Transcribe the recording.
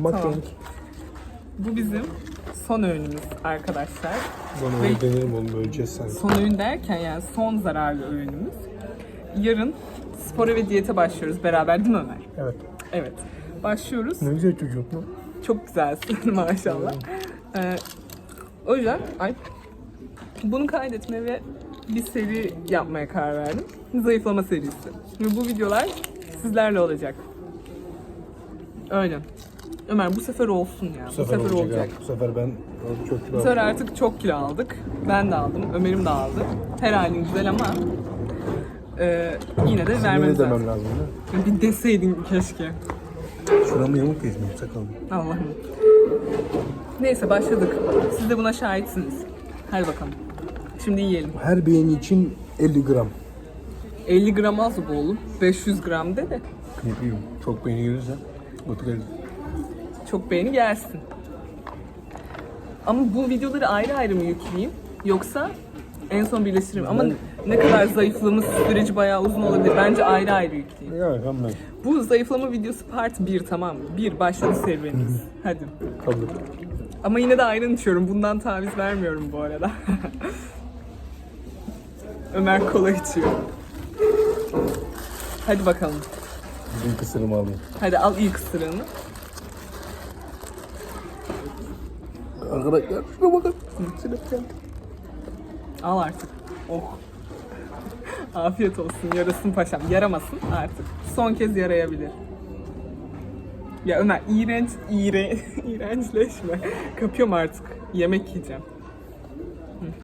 Mukbang. Bu bizim son öğünümüz arkadaşlar. Bana Ve- öyle denerim oğlum öleceğiz sanki. Son öğün derken yani son zararlı öğünümüz. Yarın spora ve diyete başlıyoruz beraber değil mi Ömer? Evet. Evet. Başlıyoruz. Ne güzel çocuk mu? Çok güzelsin maşallah. Ee, o yüzden ay, bunu kaydetmeye ve bir seri yapmaya karar verdim. Zayıflama serisi. Ve bu videolar sizlerle olacak. Öyle. Ömer bu sefer olsun ya. Bu sefer, olacak. ha. Bu sefer ben çok kilo Bu sefer artık çok kilo aldık. Ben de aldım. Ömer'im de aldı. Her halin güzel ama e, yine de Ne vermemiz demem lazım. lazım değil? Bir deseydin keşke. Şuramı yamuk kesmeyeyim sakalım. Allah'ım. Neyse başladık. Siz de buna şahitsiniz. Hadi bakalım. Şimdi yiyelim. Her beğeni için 50 gram. 50 gram az bu oğlum. 500 gram de de. Bileyim çok beğeni gelirse oturalım. Çok beğeni gelsin. Ama bu videoları ayrı ayrı mı yükleyeyim? Yoksa en son birleştiririm. Ama ne kadar zayıflığımız süreci bayağı uzun olabilir. Bence ayrı ayrı yükleyeyim. Ya tamam Bu zayıflama videosu part 1 tamam mı? 1 başladı serüvenimiz. Hadi. kabul. Ama yine de ayran içiyorum. Bundan taviz vermiyorum bu arada. Ömer kola içiyor. Hadi bakalım. Bizim kısırımı alayım. Hadi al ilk ısırığını. Arkadaşlar şuna bakın. Sinep geldi. Al artık. Oh. Afiyet olsun. Yarasın paşam. Yaramasın artık. Son kez yarayabilir. Ya Ömer iğrenç, iğre, iğrençleşme. Kapıyorum artık. Yemek yiyeceğim.